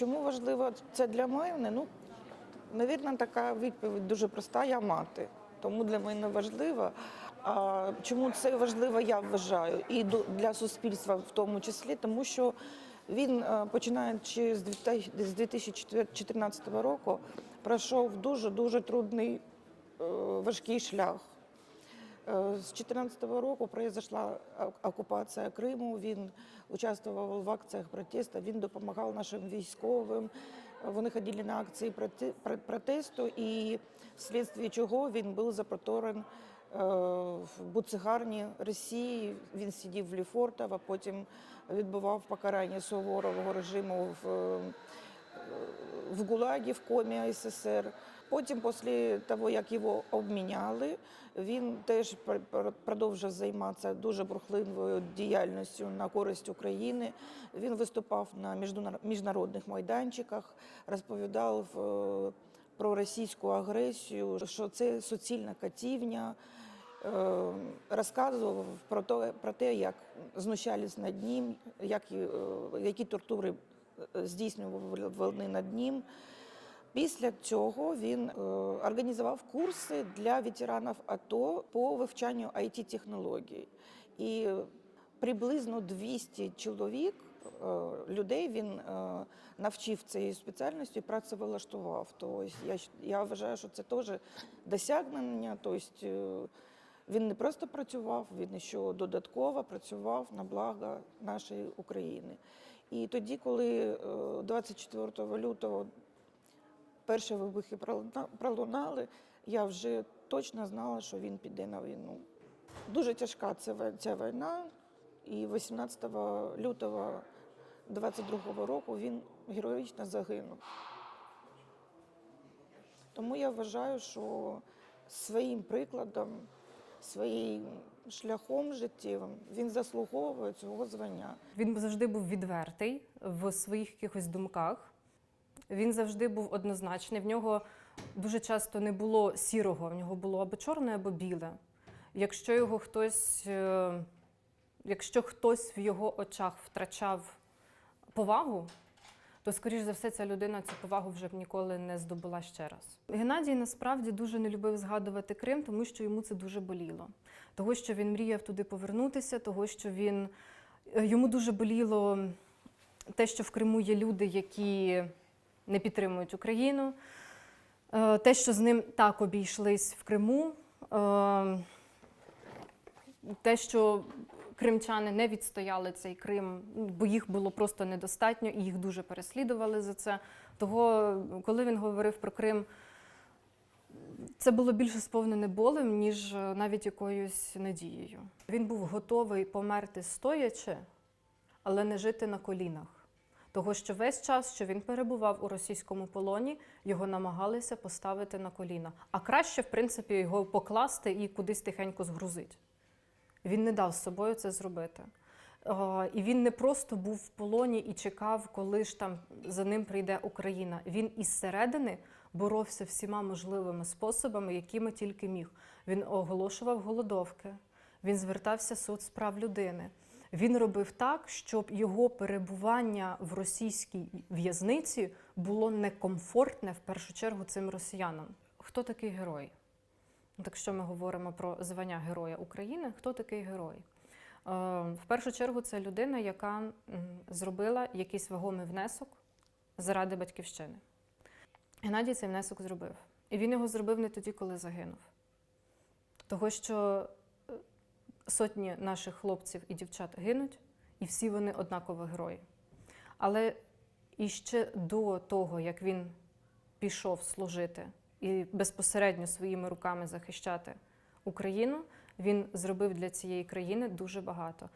Чому важливо це для мене? Ну, навірно, така відповідь дуже проста. Я мати. Тому для мене важливо. А чому це важливо, я вважаю, і для суспільства в тому числі, тому що він, е, починаючи з 2000 з 2014 року, пройшов дуже дуже трудний е, важкий шлях. Е, З 2014 року произошла ок- окупація Криму. Він участвував в акціях протесту, він допомагав нашим військовим. Вони ходили на акції протесту, і вслідстві чого він був запроторен е, в буцегарні Росії. Він сидів в Ліфортово, потім відбував покарання суворого режиму в е, в ГУЛАГі в комі СССР. Потім, після того, як його обміняли, він теж пр- пр- продовжив займатися дуже бурхливою діяльністю на користь України. Він виступав на міжнар- міжнародних майданчиках, розповідав е, про російську агресію, що це суцільна катівня. Е, Розказував про те, про те, як знущались над ним, як, е, які тортури здійснювали над ним. Після цього він е, організував курси для ветеранів АТО по вивчанню it технологій І приблизно 200 чоловік, е, людей він е, навчив цієї спеціальності і працевлаштував. Тобто я, я вважаю, що це теж досягнення. Тобто, е, він не просто працював, він ще додатково працював на благо нашої України. І тоді, коли е, 24 лютого перші вибухи пролунали, я вже точно знала, що він піде на війну. Дуже тяжка ця, війна, і 18 лютого 22 року він героїчно загинув. Тому я вважаю, що своїм прикладом, своїм шляхом життєвим він заслуговує цього звання. Він завжди був відвертий в своїх якихось думках. Він завжди був однозначний. В нього дуже часто не було сірого, в нього було або чорне, або біле. Якщо його хтось, е, якщо хтось в його очах втрачав повагу, то, скоріш за все, ця людина цю повагу вже б ніколи не здобула ще раз. Геннадій насправді дуже не любив згадувати Крим, тому що йому це дуже боліло. Того, що він мріяв туди повернутися, того, що він е, йому дуже боліло те, що в Криму є люди, які не підтримують Україну, е, те, що з ним так обійшлись в Криму, е, те, що кримчани не відстояли цей Крим, бо їх було просто недостатньо, і їх дуже переслідували за це. Того, коли він говорив про Крим, це було більше сповнене болем, ніж е, навіть якоюсь надією. Він був готовий померти стоячи, але не жити на колінах. Того, що весь час, що він перебував у російському полоні, його намагалися поставити на коліна. А краще, в принципі, його покласти і кудись тихенько згрузити. Він не дав з собою це зробити. І він не просто був в полоні і чекав, коли ж там за ним прийде Україна. Він із середини боровся всіма можливими способами, якими тільки міг. Він оголошував голодовки, він звертався в суд з прав людини. Він робив так, щоб його перебування в російській в'язниці було некомфортне в першу чергу цим росіянам. Хто такий герой? Ну, Так що ми говоримо про звання Героя України, хто такий герой? Е, В першу чергу це людина, яка зробила якийсь вагомий внесок заради батьківщини. Геннадій цей внесок зробив. І він його зробив не тоді, коли загинув. Того, що сотні наших хлопців і дівчат гинуть, і всі вони однаково герої. Але і ще до того, як він пішов служити і безпосередньо своїми руками захищати Україну, він зробив для цієї країни дуже багато.